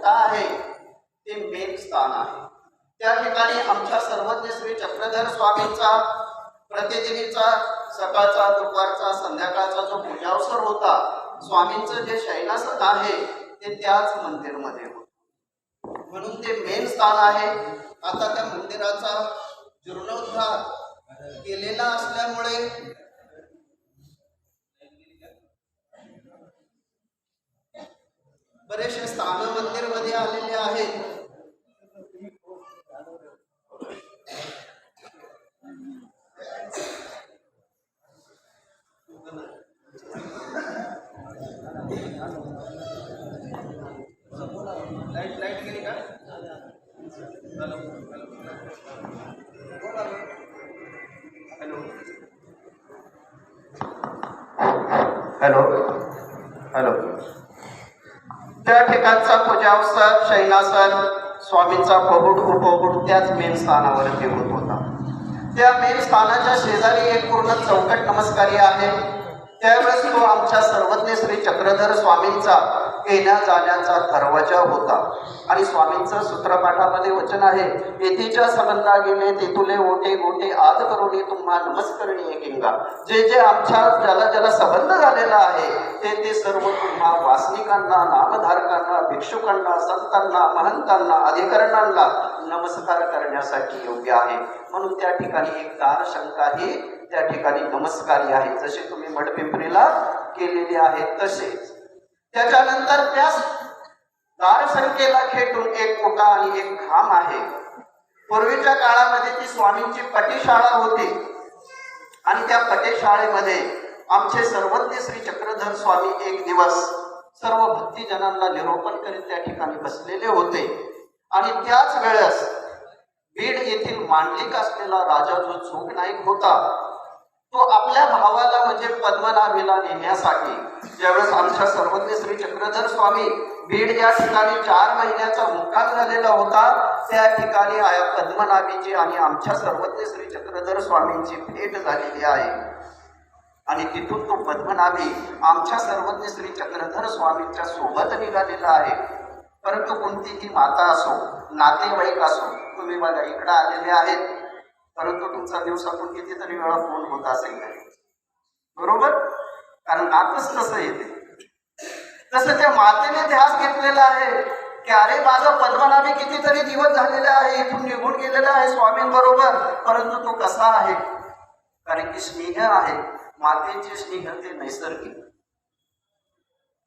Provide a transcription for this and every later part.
मोठा आहे ते मेन स्थान आहे. त्या ठिकाणी आमच्या सर्वज्ञ श्री चक्रधर स्वामींचा प्रतिदिनीचा सकाळचा दुपारचा संध्याकाळचा जो पूजावसर होता स्वामींचं जे शैलासन आहे ते त्याच मंदिरमध्ये होत. म्हणून ते मेन स्थान आहे. आता त्या मंदिराचा जीर्णोद्धार केलेला असल्यामुळे बरेचसे स्थान मंदिरमध्ये आलेले आहेत. लाइट लाइट गेली का? हॅलो. हॅलो. हॅलो त्या ठिकाणचा शयनासन स्वामींचा पबुट उपबुट त्याच मेन स्थानावरती होत होता. त्या मेन स्थानाच्या शेजारी एक पूर्ण चौकट नमस्कारी आहे. त्यावेळेस तो आमच्या सर्वज्ञ श्री चक्रधर स्वामींचा येण्या जाण्याचा दरवाजा होता. आणि स्वामींचं सूत्रपाठामध्ये वचन आहे येथीच्या संबंधा गेले तेथुले ओटे गोटे आद करून तुम्हा नमस्करणी किंगा जे जे आमच्या ज्याला ज्याला संबंध झालेला आहे ते ते सर्व तुम्हा वासनिकांना नामधारकांना भिक्षुकांना संतांना महंतांना अधिकरणांना नमस्कार करण्यासाठी योग्य आहे. म्हणून त्या ठिकाणी एक दार शंकाही त्या ठिकाणी नमस्कारी आहे. जसे तुम्ही मडपिंपरीला केलेले आहे तसेच त्याच्यानंतर त्याच दारसंख्येला खेटून एक कोटा आणि एक खांब आहे. पूर्वीच्या काळामध्ये ती स्वामींची पटीशाळा होती. आणि त्या पटेशाळेमध्ये आमचे सर्वज्ञ श्री चक्रधर स्वामी एक दिवस सर्व भक्तीजनांना निरोपण करीत त्या ठिकाणी बसलेले होते. आणि त्याच वेळेस बीड येथील मांडलिक असलेला राजा जो झोक नाईक होता तो आपल्या भावाला म्हणजे पद्मनाभीला नेण्यासाठी. ज्यावेळेस आमच्या सर्वज्ञ श्री चक्रधर स्वामी बीड या ठिकाणी चार महिन्याचा मुक्काम झालेला होता त्या ठिकाणी पद्मनाभीची आणि आमच्या सर्वज्ञ श्री चक्रधर स्वामींची भेट झालेली आहे. आणि तिथून तो पद्मनाभी आमच्या सर्वज्ञ श्री चक्रधर स्वामींच्या सोबत निघालेला आहे. परंतु कोणतीही माता असो नातेवाईक असो तुम्ही बघा इकडे आलेले आहेत. परंतु तुमचा दिवसातून कितीतरी वेळा फोन होत असेल नाही बरोबर? कारण नातच तसं येते? तसं त्या मातेने ध्यास घेतलेला आहे की अरे माझा पद्मनाभी कितीतरी दिवस झालेले आहे इथून निघून गेलेला आहे स्वामींबरोबर. परंतु तो कसा आहे? कारण की स्नेह आहे. मातेचे स्नेह ते नैसर्गिक.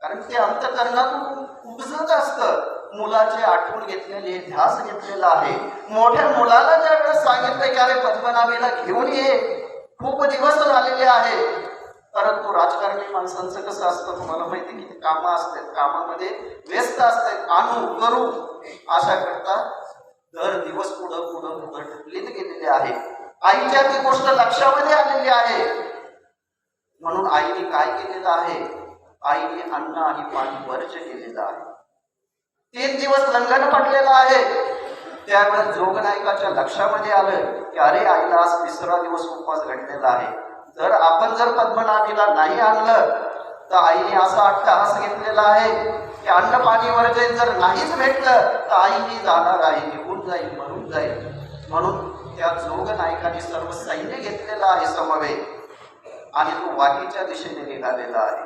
कारण ते अंतकरणातून उपजत असतं. मुलाचे आठवण घेतलेले ध्यास घेतलेला आहे. मोठ्या मुलाला ज्या वेळेस सांगितलं की अरे पद्मनाभीला घेऊन ये. खूप दिवस झालेले आहे परंतु राजकारणी माणसांचं कसं असतं तुम्हाला माहिती किती कामं असतात. कामामध्ये व्यस्त असतात. आणू करू. अशा करता दर दिवस पुढं पुढं पुढं ढकलीत गेलेले आहे. आईच्या ती गोष्ट लक्षामध्ये आलेली आहे. म्हणून आईने काय केलेलं आहे? आईने अन्न आणि पाणी वर्ज केलेलं आहे. तीन दिवस लंघन पडलेलं आहे. त्यावेळेस जोगनायकाच्या लक्षामध्ये आलं की अरे आईला आज तिसरा दिवस उपवास घडलेला आहे. जर आपण जर पद्मनाभीला नाही आणलं तर आईने असा अट्टहास घेतलेला आहे की अन्न पाणी वर्जन जर नाहीच भेटलं तर आईने जाणार आहे निघून जाईल मरून जाईल. म्हणून त्या जोगनायकाने सर्व सैन्य घेतलेलं आहे समवे आणि तो वाकीच्या दिशेने निघालेला आहे.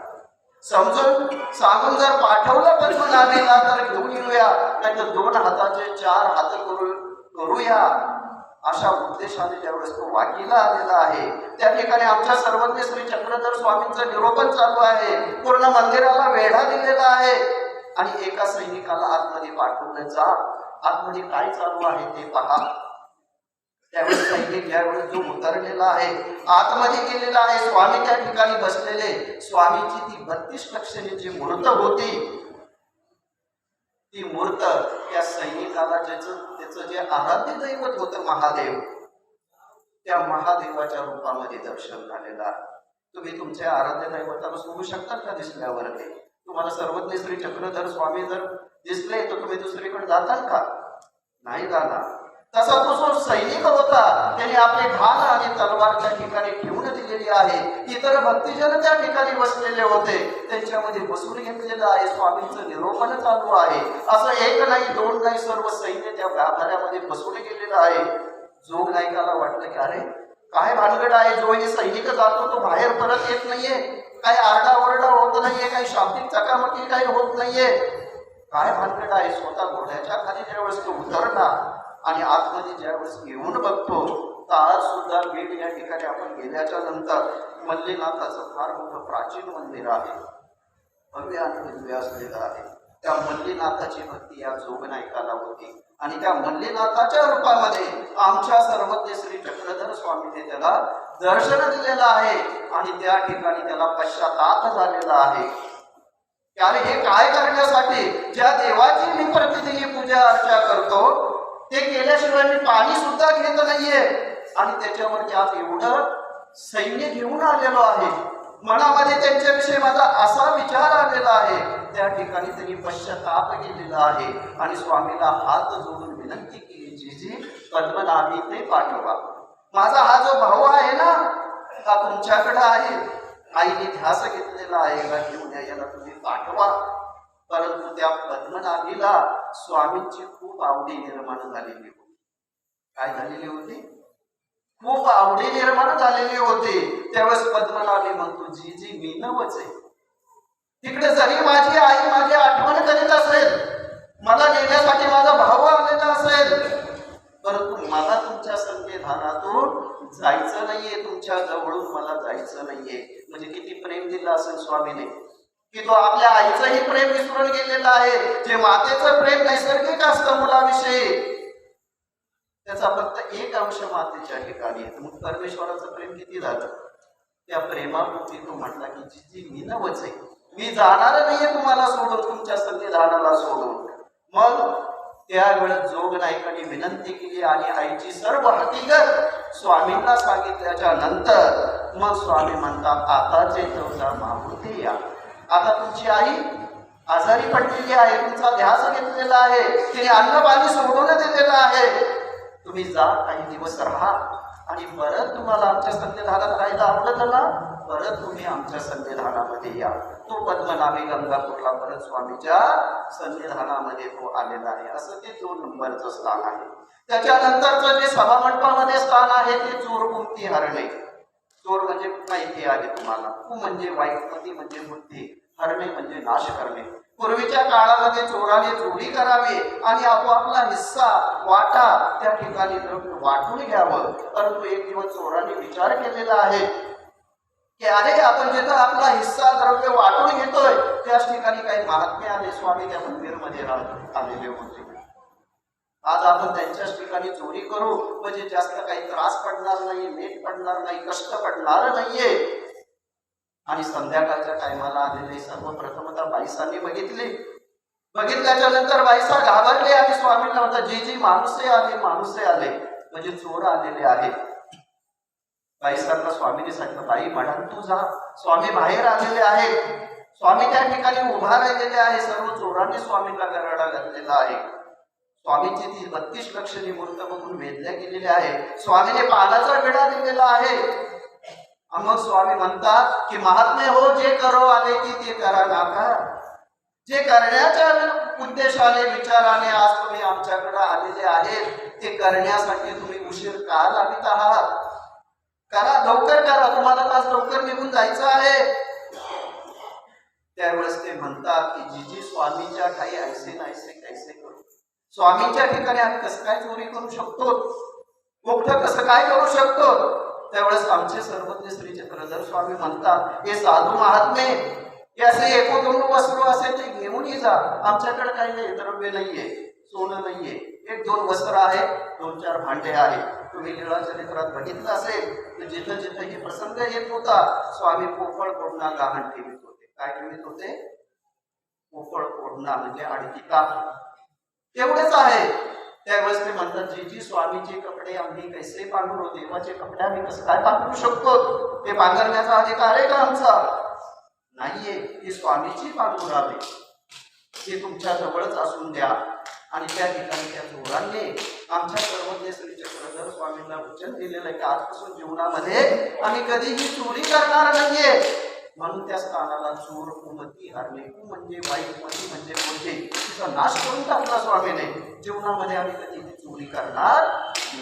समजून सांगून जर पाठवलं पद्मनाभीला तर घेऊन येऊया. नाही तर दोन हाताचे चार हात करून करूया. अशा उद्देशाने ज्यावेळेस तो वाकीला आलेला आहे त्या ठिकाणी आमच्या सर्वज्ञ श्री चक्रधर स्वामींचं निरोपण चालू आहे. पूर्ण मंदिराला वेढा दिलेला आहे. आणि एका सैनिकाला आतमध्ये पाठवलं जा. आतमध्ये काय चालू आहे ते पहा. त्यावेळेस सैनिक ज्यावेळेस जो उतरलेला आहे आतमध्ये गेलेला आहे स्वामी त्या ठिकाणी बसलेले. स्वामीची ती बत्तीस लक्षणीची मूर्त होती ती मूर्त त्या सैनिकाला ज्याचं त्याचं जे आराध्य दैवत होतं महादेव त्या महादेवाच्या रूपामध्ये दर्शन झालेला तुम्ही तुमच्या आराध्य दैवताला सोडू शकतात का दिसल्यावर ते तुम्हाला सर्वज्ञ श्री चक्रधर स्वामी जर दिसले तर तुम्ही दुसरीकडे जाताल का? नाही जाणार तसा तो जो सैनिक होता त्याने आपले ढाल आणि तलवार त्या ठिकाणी ठेवून दिलेली आहे. इतर भक्तिजन त्या ठिकाणी बसलेले होते. त्यांच्यामध्ये बसून घेतलेलं आहे. स्वामींचं निरोपण चालू आहे. असं एक नाही दोन नाही सर्व सैन्य त्या गाभाऱ्यामध्ये बसून गेलेलं आहे. जो नायकाला वाटलं की अरे काय भानगड आहे? जो हे सैनिक जातो तो बाहेर परत येत नाहीये. काही आरडाओरडा होत नाहीये काही शाब्दिक चकामकी काही होत नाहीये. काय भानगड आहे? स्वतः घोड्याच्या खाली ज्यावेळेस तो उतरला आणि आतमध्ये ज्यावेळेस येऊन बघतो तर आज सुद्धा बीड या ठिकाणी आपण गेल्याच्यानंतर मल्लीनाथाचं फार मोठं प्राचीन मंदिर आहे. भव्य आणि भव्य असलेलं आहे. त्या मल्लीनाथाची भक्ती या जोगनायकाला होती. आणि त्या मल्लीनाथाच्या रूपामध्ये आमच्या सर्वज्ञ श्री चक्रधर स्वामीने त्याला दर्शन दिलेलं आहे. आणि त्या ठिकाणी त्याला पश्चाताप झालेला आहे. अरे हे काय करण्यासाठी? ज्या देवाची मी प्रतिदिनी पूजा अर्चा करतो ते केल्याशिवाय मी पाणी सुद्धा घेत नाहीये. आणि त्याच्यावरती आज एवढं सैन्य घेऊन आलेलो आहे. मनामध्ये त्यांच्याविषयी माझा असा विचार आलेला आहे. त्या ठिकाणी त्यांनी पश्चाताप केलेला आहे. आणि स्वामीला हात जोडून विनंती केली जी जी पद्मनाभी ते पाठवा. माझा हा जो भाऊ आहे ना हा तुमच्याकडे आहे. आईने ध्यास घेतलेला आहे का घेऊन याला तुम्ही पाठवा. परंतु त्या पद्मनाभीला स्वामींची खूप आवडी निर्माण झालेली होती. काय झालेली होती? खूप आवडी निर्माण झालेली होती. त्यावेळेस पद्मनाभी म्हणतो जी जी मी नवच आहे. तिकडे जरी माझी आई माझी आठवण करीत असेल मला नेण्यासाठी माझा भाव आलेला असेल परंतु मला तुमच्या संविधानातून जायचं नाहीये. तुमच्या जवळून मला जायचं नाहीये. म्हणजे किती प्रेम दिलं असेल स्वामीने. की तो आपल्या आईचंही प्रेम विसरून गेलेला आहे. जे मातेचं प्रेम नैसर्गिक असतं मुलाविषयी. त्याचा फक्त एक अंश मातेच्या ठिकाणी येतो मग परमेश्वराचं प्रेम किती झालं त्या प्रेमापोटी तो म्हटला की जी जी मी नवच आहे. मी जाणार नाहीये तुम्हाला सोडून तुमच्या संविधानाला सोडून. मग त्यावेळेस जोग नायकाने विनंती केली आणि आईची सर्व हकीकत स्वामींना सांगितल्याच्या नंतर मग स्वामी म्हणतात आताचे चौदा माहुती या. आता तुमची आई आजारी पडलेली आहे तुमचा ध्यास घेतलेला आहे तिने अन्न पाणी सोडून दिलेलं आहे. तुम्ही जा काही दिवस राहा आणि परत तुम्हाला आमच्या संविधानात राहायला आवडत ना परत तुम्ही आमच्या संविधानामध्ये या. तो पद्मनाभी गंगापूरला परत स्वामीच्या संविधानामध्ये तो आलेला आहे. असं ते दोन नंबरचं स्थान आहे. त्याच्यानंतरचं जे सभामंडपामध्ये स्थान आहे ते चोर कुंती हरणे. चोर म्हणजे माहिती आहे तुम्हाला. कु म्हणजे वाईट मती म्हणजे बुद्धी. हरणे म्हणजे नाश करणे. पूर्वीच्या काळामध्ये चोराने चोरी करावी आणि आपोआपला हिस्सा वाटा त्या ठिकाणी द्रव्य वाटून घ्यावं. परंतु एक दिवस चोराने विचार केलेला आहे की अरे आपण जिथं आपला हिस्सा द्रव्य वाटून घेतोय त्याच ठिकाणी काही महात्मे आले. स्वामी त्या मंदिरमध्ये राहत आलेले होते. आज आपण त्यांच्याच ठिकाणी चोरी करू. म्हणजे जास्त काही त्रास पडणार नाही नीट पडणार नाही कष्ट पडणार नाहीये. आणि संध्याकाळच्या टायमाला आलेले सर्वप्रथमतः बाईसांनी बघितले. बघितल्याच्या नंतर बाईसा घाबरले आणि स्वामींना म्हणतात जी जी माणुसे आले माणुसे आले. म्हणजे चोर आलेले आहेत. बाईसांना स्वामीने सांगितलं बाई म्हणाल तू जा. स्वामी बाहेर आलेले आहेत. स्वामी त्या ठिकाणी उभा राहिलेले आहे सर्व चोरांनी स्वामींना गराडा घातलेला आहे. स्वामींची ती बत्तीस लक्षणी मूर्त बघून वेधल्या गेलेली आहे स्वामीने पानाचा विडा दिलेला आहे. मग स्वामी म्हणतात की महात्मे हो जे करो आले की ते करा नाका जे करण्याच्या उद्देशाने विचाराने आज तुम्ही आमच्याकडे आलेले आहेत ते करण्यासाठी तुम्ही उशीर का लावित आहात? करा लवकर करा. तुम्हाला आज लवकर निघून जायचं आहे. त्यावेळेस ते म्हणतात की जी जी स्वामीच्या काही ऐसे नाहीसे कैसे करू? स्वामीच्या ठिकाणी आम्ही कसं काय चोरी करू शकतो? मोठं कसं काय करू शकतो? त्यावेळेस आमचे सर्वज्ञ श्री चक्रधर स्वामी म्हणतात हे साधू महात्मे हे असे एकोदोन वस्त्र असे ते घेऊनही जा. आमच्याकडे काही नाही द्रव्य नाहीये सोनं नाहीये. एक दोन वस्त्र आहे दोन चार भांडे आहे. तुम्ही लीळा चरित्रात बघितलं असेल तर जिथं जिथं हे प्रसंग येत होता स्वामी पोफळ कोडणा गहाण ठेवित होते. काय ठेवित होते? पोफळ कोडणा म्हणजे अडकिता तेवढेच आहे. त्यावेळेस ते म्हणतात जी जी स्वामीचे कपडे आम्ही कैसे पांघरू देवाचे कपडे आम्ही कसं काय पांघरू शकतो? ते पांघरण्याचा अधिकार आहे का आमचा? नाहीये ती स्वामीची पांघरावे. ते तुमच्या जवळच असून द्या आणि त्या ठिकाणी त्या चोरांनी आमच्या सर्वज्ञ श्री चक्रधर स्वामींना वचन दिलेलं आहे की आजपासून जीवनामध्ये आम्ही कधीही चोरी करणार नाहीये. म्हणून त्या स्थानाला चोर कुमती हरणे कु म्हणजे वाईट मती म्हणजे कोणते तिचा नाश करून टाकला स्वामीने. जीवनामध्ये आम्ही कधीही चोरी करणार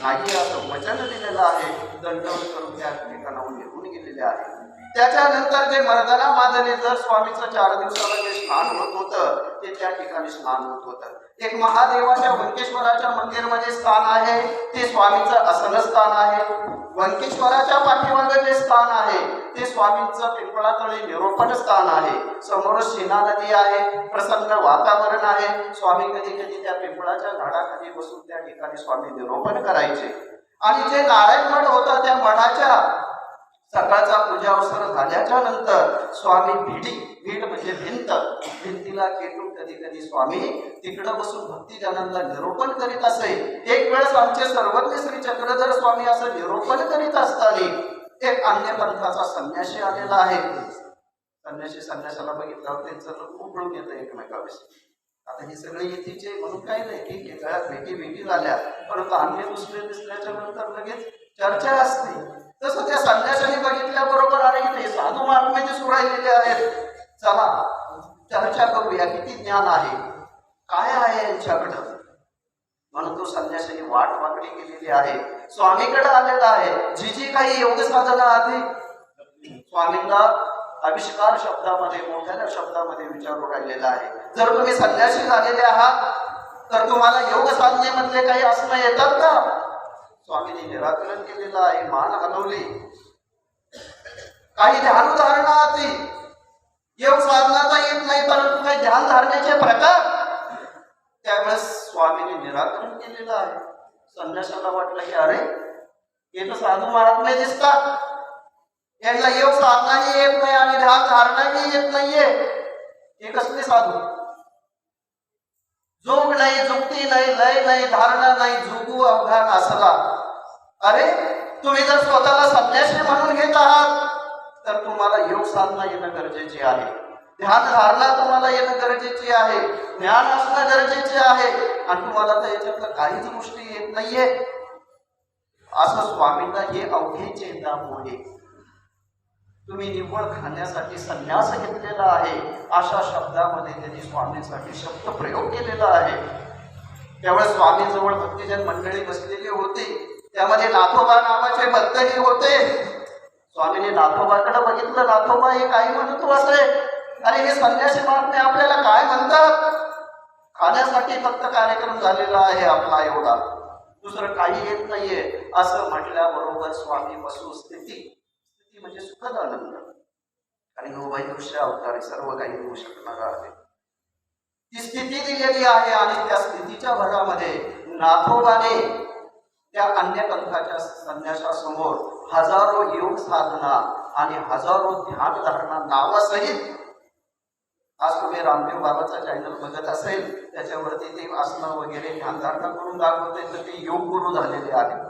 नाही असं वचन दिलेलं आहे. दंडवत करून त्या ठिकाणाहून निघून गेलेले आहे. त्याच्यानंतर जे मर्दना मादने जर स्वामीचं चार दिवसाला जे स्नान होत होतं ते त्या ठिकाणी स्नान होत होतं. एक महादेवाच्या वंकेश्वराच्या मंदिरमध्ये स्थान आहे ते स्वामीचं आसनस्थान आहे. वंकेश्वराच्या पाठीमागे जे स्थान आहे ते स्वामींचं पिंपळातळी निरोपण स्थान आहे. समोर शिना नदी आहे प्रसन्न वातावरण आहे. स्वामी कधी कधी त्या पिंपळाच्या झाडाखाली बसून त्या ठिकाणी स्वामी निरोपण करायचे. आणि जे नारायण मठ होतं त्या मठाच्या सकाळचा पूजा अवसर झाल्याच्यानंतर स्वामी भिडी भीड म्हणजे भिंत. भिंतीला खेटून कधी कधी स्वामी तिकडं बसून भक्तीजनांना निरोपण करीत असे. एक वेळेस आमचे सर्वज्ञ श्री चक्रधर स्वामी असं निरोपण करीत असताना एक अन्य पंथाचा संन्याशी आलेला आहे. संन्याशी संन्यासाला बघितल्यावर त्यांचं उघडून येतं एकमेकाविषयी. आता हे सगळे येतीचे म्हणून काही नाही की आहे भेटी भेटी झाल्या. परंतु अन्य दुसरे दिसल्याच्या नंतर लगेच चर्चा असते. तसं त्या संन्यासाने बघितल्याबरोबर अरे इथे साधू महात्मे दिसू राहिलेले आहेत. चला चर्चा करूया किती ज्ञान आहे. काय आहे यांच्याकडं? म्हणून तो संन्यासाने वाट मागणी केलेली आहे. स्वामीकडे आलेला आहे. जी जी काही योग साधना आधी. स्वामींना आविष्कार शब्दामध्ये मोठ्या शब्दामध्ये विचारू राहिलेला आहे. जर तुम्ही संन्यासी झालेले आहात तर तुम्हाला योग साधनेमधले काही असणं येतात का? स्वामींनी निराकरण केलेलं आहे मान हलवली काही ध्यान धारणा आधी योग साधनाचा येत नाही, परंतु काही ध्यान धारण्याचे प्रकार। त्यावेळेस स्वामींनी निराकरण केलेलं आहे संन्यासाला वाटलं की, अरे, हे तर साधू महात्मे दिसतात। यांना योग साधनाही येत नाही आणि ध्यान धारणाही येत नाहीये। हे कसले साधू? जोग नाही, जुक्ती नाही, लय नाही, धारणा नाही जुगू अवघान असला। अरे तुम्ही जर स्वतःला संन्याशी म्हणून घेत आहात तर तुम्हाला योग साधना येणं गरजेचे आहे. ध्यान धारणा तुम्हाला येणं गरजेचे आहे. ज्ञान असणं गरजेचे आहे. आणि तुम्हाला तर याच्यातलं काहीच गोष्टी येत नाहीये. असं स्वामींना हे अवघे चेतामुळे तुम्ही निव्वळ खाण्यासाठी संन्यास घेतलेला आहे. अशा शब्दामध्ये त्यांनी स्वामींसाठी शब्द प्रयोग केलेला आहे. त्यावेळेस स्वामीजवळ भक्तिजन मंडळी बसलेली होती. त्यामध्ये नाथोबा नावाचे भक्तही होते. स्वामीने नाथोबाकडे बघितलं. नाथोबा हे काही म्हणतो असे. अरे हे संन्यासी महात्मे आपल्याला काय म्हणतात? खाण्यासाठी फक्त कार्यक्रम झालेला आहे आपला एवढा. दुसरं काही येत नाहीये. असं म्हटल्याबरोबर स्वामी बसू स्थिती. स्थिती म्हणजे सुखद आनंद. आणि हो गोबाई दुसऱ्या अवतारे सर्व काही होऊ शकणार आहे. ती स्थिती दिलेली आहे आणि त्या स्थितीच्या भरामध्ये नाथोबाने त्या अन्य पंथाच्या संन्यासासमोर हजारो योग साधना आणि हजारो ध्यान धारणा नावासहित आज तुम्ही रामदेव बाबाचा चॅनल बघत असेल त्याच्यावरती ते आसनं वगैरे ध्यान धारणा करून दाखवते तर ते योग गुरु झालेले आहेत.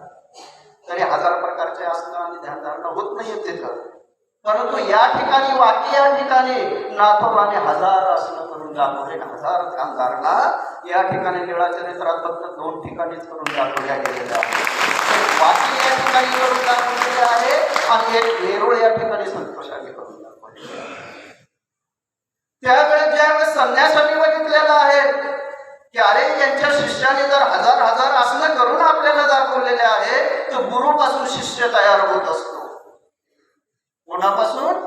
तरी हजार प्रकारचे आसनं आणि ध्यान धारणा होत नाहीये तिथं. परंतु या ठिकाणी वाकी या ठिकाणी नाथोबाने हजार आसनं करून दाखवले हजार ध्यान या ठिकाणी निळाच्या नेत्रात फक्त दोन ठिकाणीच करून दाखवल्या गेलेल्या आहेत. एक वाकी या ठिकाणी करून दाखवलेले आहे आणि एक वेरूळ या ठिकाणी संतोषाने करून दाखवलेले आहे त्यावेळेस ज्यावेळेस संन्यासांनी बघितलेलं आहे की अरे यांच्या शिष्याने जर हजार हजार आसनं करून आपल्याला दाखवलेले आहे तर गुरुपासून शिष्य तयार होत असतो. कोणापासून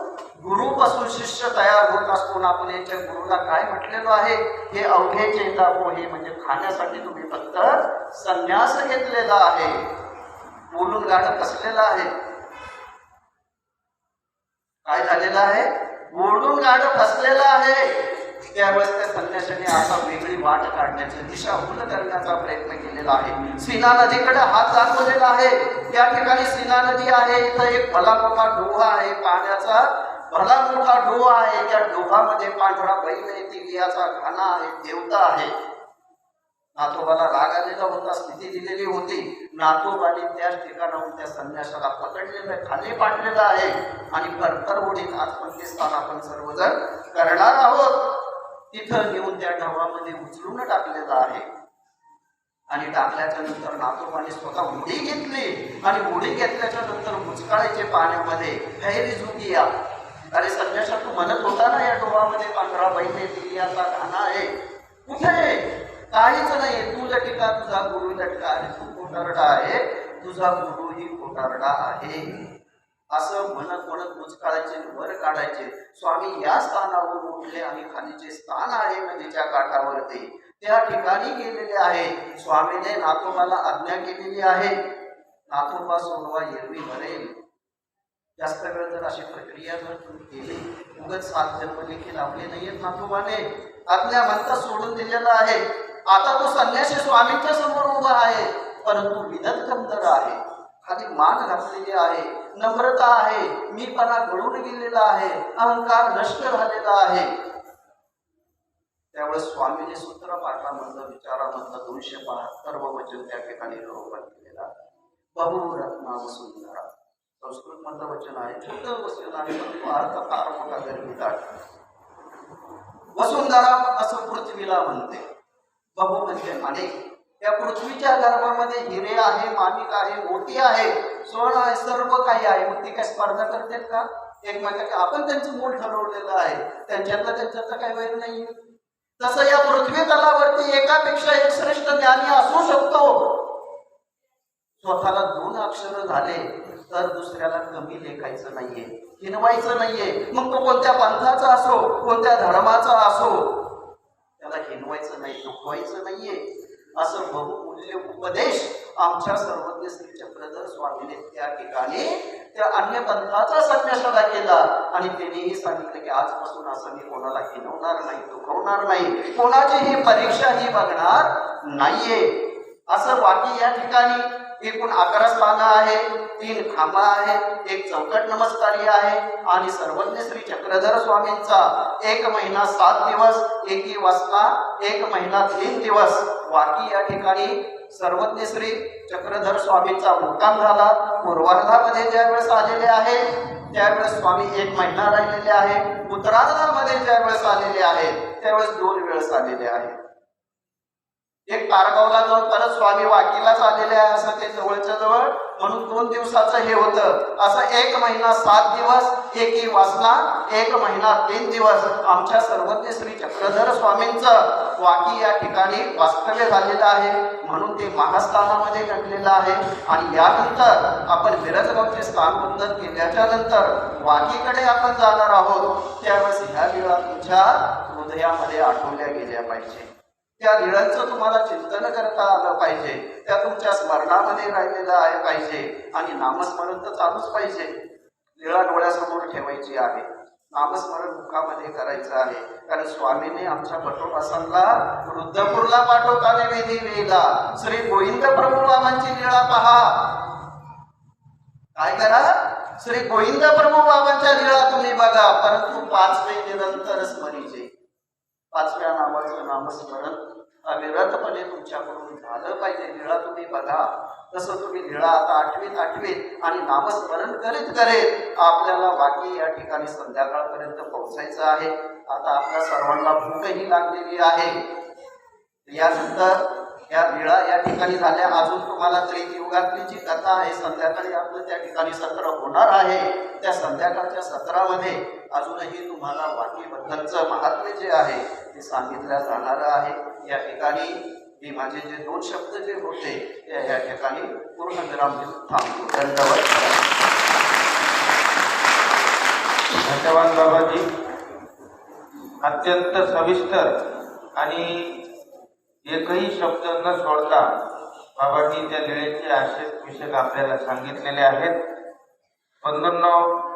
गुरुपासून शिष्य तयार होत असताना आपण याच्या गुरुला काय म्हटलेलं आहे? हे अवघे चेता पोहे म्हणजे खाण्यासाठी तुम्ही फक्त संन्यास घेतलेला आहे. बोलून गाणं फसलेलं आहे. काय झालेलं आहे? बोलून गाणं फसलेलं आहे. त्यावेळेस त्या संन्याशाने आता वेगळी वाट काढण्याची दिशा पूर्ण करण्याचा प्रयत्न केलेला आहे. सीना नदीकडे हात दाखवलेला आहे. त्या ठिकाणी सीना नदी आहे. इथं एक भला मोठा डोहा आहे. पाण्याचा भला मोठा डोहा आहे. त्या डोहामध्ये पांढरा बैल आहे. तिलियाचा घाणा आहे. देवता आहे. नातोबाला राग आलेला होता. स्थिती दिलेली होती. नाथोबाने त्याच ठिकाणाहून त्या संन्यासाला पकडलेलं आहे खाली पाडलेलं आहे. आणि भरभर आज पण आपण सर्वजण करणार आहोत. तिथं नेऊन त्या ढवामध्ये उचलून टाकलेलं आहे. आणि टाकल्याच्या नंतर नातोबाने स्वतः उडी घेतली. आणि उडी घेतल्याच्या नंतर मुचकाळीचे पाण्यामध्ये हैरी झुकी या अरे संन्यासा तू म्हणत होता ना या डोळामध्ये पंधरा महिने दिल्याचा घाणा आहे. कुठे काहीच नाही. तू लटिका तुझा गुरु लटका. आणि तू कोटारडा आहे. तुझा गुरु ही कोटारडा आहे. असं म्हणत म्हणत मुचकाळायचे वर काढायचे. स्वामी या स्थानावरून उठले आणि खालीचे स्थान आहे नदीच्या काठावरती. त्या ठिकाणी गेलेले आहे. स्वामीने नातोबाला आज्ञा केलेली आहे. नातोबा सोनवा एरवी भरेल जास्त वेळ जर अशी प्रक्रिया जर तुम्ही केली उगत सात जन्म देखील लावले नाहीयेत नातोबाने आज्ञा म्हणता सोडून दिलेला आहे. आता तो संन्यासी स्वामींच्या समोर उभा आहे. परंतु विदत कंदर आहे. खाली मान घातलेली आहे नम्रता आहे मीपणा गळून गेलेला आहे अहंकार नष्ट झालेला आहे. त्यावेळेस स्वामीने सूत्र पाठामधलं विचारामधलं दोनशे बहात्तर वचन त्या ठिकाणी निरोपण केलेलं आहे. बहुरत्नाम सुंदरा. संस्कृत मधलं वचन आहे छोटं वचन आहे पण अर्थ फार मोठा गर्भित आहे. वसुंधरा असं पृथ्वीला म्हणते. बहु म्हणजे अनेक. त्या पृथ्वीच्या गर्भामध्ये हिरे आहे माणिक आहे मोती आहे सोन आहे सर्व काही आहे. मग ती काय स्पर्धा करतात का? एकमेकांच्या आपण त्यांचं मूळ ठरवलेलं आहे. त्यांच्यातलं त्यांच्यातलं काही वैर नाही तसं या पृथ्वी तलावरती एकापेक्षा एक श्रेष्ठ ज्ञानी असू शकतो. स्वतःला दोन अक्षर झाले तर दुसऱ्याला कमी लेखायचं नाहीये हिनवायचं नाहीये. मग तो कोणत्या पंथाचा असो कोणत्या धर्माचा असो त्याला हिनवायचं नाही दुखवायचं नाहीये. असं बहुमूल्य उपदेश आमच्या सर्वज्ञ श्री चक्रधर स्वामीने त्या ठिकाणी त्या अन्य पंथाचा संन्यासाला केला. आणि त्यांनीही सांगितलं की आजपासून असं मी कोणाला हिनवणार नाही दुखवणार नाही. कोणाची ही परीक्षा ही बघणार नाहीये. असं बाकी या ठिकाणी एकूण अकरा पाना आहे तीन खांबा आहे एक चौकट नमस्कारी आहे आणि सर्वज्ञ श्री चक्रधर स्वामींचा एक महिना सात दिवस एकी वासना एक महिना तीन दिवस वाकी या ठिकाणी सर्वज्ञ श्री चक्रधर स्वामींचा मुक्काम झाला. पूर्वार्धामध्ये ज्यावेळेस आलेले आहे त्यावेळेस स्वामी एक महिना राहिलेले आहे. उत्तरार्धामध्ये ज्यावेळेस आलेले आहे त्यावेळेस दोन वेळेस आलेले आहे. एक तारगावला जाऊन परत स्वामी वाकीलाच आलेले आहे असं ते जवळच्या जवळ. म्हणून दोन दिवसाचं हे होतं. असं एक महिना सात दिवस एकी वासना एक महिना तीन दिवस. आमच्या सर्वज्ञ श्री चक्रधर स्वामींचं वाकी या ठिकाणी वास्तव्य झालेलं आहे. म्हणून ते महास्थानामध्ये घडलेलं आहे. आणि यानंतर आपण मिरजगावचे स्थान बंधन केल्याच्यानंतर वाकीकडे आपण जाणार आहोत. त्यावेळेस ह्या वेळा तुमच्या हृदयामध्ये आठवल्या गेल्या पाहिजे. त्या लिळांचं तुम्हाला चिंतन करता आलं पाहिजे. त्या तुमच्या स्मरणामध्ये राहिलेलं आहे पाहिजे. आणि नामस्मरण तर चालूच पाहिजे. लिळा डोळ्यासमोर ठेवायची आहे. नामस्मरण मुखामध्ये करायचं आहे. कारण स्वामीने आमच्या पटोपासांना वृद्धपूरला पाठवताना विधी लिहिला श्री गोविंद प्रभू बाबांची निळा पहा. काय करा? श्री गोविंद प्रभू बाबांच्या निळा तुम्ही बघा. परंतु पाच महिने नंतर स्मरीचे पाचव्या नावाचं नामस्मरण अविरतपणे तुमच्याकडून झालं पाहिजे. निळा तुम्ही बघा. तसं तुम्ही निळा आता आठवीत आठवीत आणि नामस्मरण करीत करीत आपल्याला बाकी या ठिकाणी संध्याकाळपर्यंत पोहोचायचं आहे. आता आपल्या सर्वांना भूकही लागलेली आहे. यानंतर या लीळा या ठिकाणी झाल्या. अजून तुम्हाला त्रियुगातली जी कथा आहे. संध्याकाळी आपलं त्या ठिकाणी सत्र होणार आहे. त्या संध्याकाळच्या सत्रामध्ये अजूनही तुम्हाला वाकीबद्दलचं महात्म्य जे आहे ते सांगितलं जाणार आहे. या ठिकाणी मी माझे जे दोन शब्द जे होते ते या ठिकाणी पूर्ण विराम देऊन थांबतो. धन्यवाद. धन्यवाद बाबाजी. अत्यंत सविस्तर आणि एकही शब्द न सोडता बाबांनी त्या लिळेचे आशय विषय आपल्याला सांगितलेले आहेत. पंधरांनो